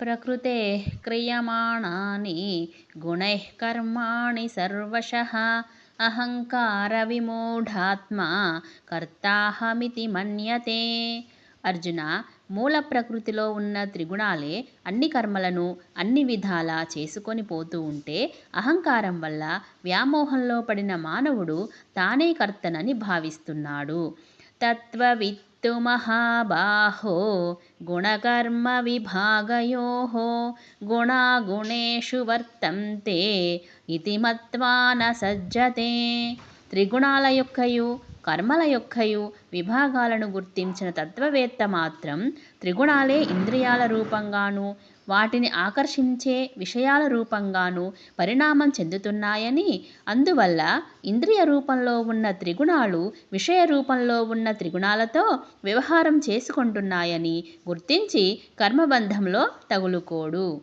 ప్రకృతే క్రియమాణాని గుణైః కర్మాణి సర్వశః అహంకార విమూఢాత్మా కర్తాహమితి మన్యతే అర్జున మూల ప్రకృతిలో ఉన్న త్రిగుణాలే అన్ని కర్మలను అన్ని విధాలా చేసుకొని పోతూ ఉంటే అహంకారం వల్ల వ్యామోహంలో పడిన మానవుడు తానే కర్తనని భావిస్తున్నాడు. తత్వవిత్తు మహాబాహో గుణకర్మ విభాగయోః గుణాగుణేషు వర్తంతే ఇది మత్వా సజ్జతే త్రిగుణాల యొక్కయు కర్మల యొక్కయు విభాగాలను గుర్తించిన తత్వవేత్త మాత్రం త్రిగుణాలే ఇంద్రియాల రూపంగాను వాటిని ఆకర్షించే విషయాల రూపంగానూ పరిణామం చెందుతున్నాయని. అందువల్ల ఇంద్రియ రూపంలో ఉన్న త్రిగుణాలు విషయ రూపంలో ఉన్న త్రిగుణాలతో వ్యవహారం చేసుకుంటున్నాయని గుర్తించి కర్మబంధంలో తగులుకోడు.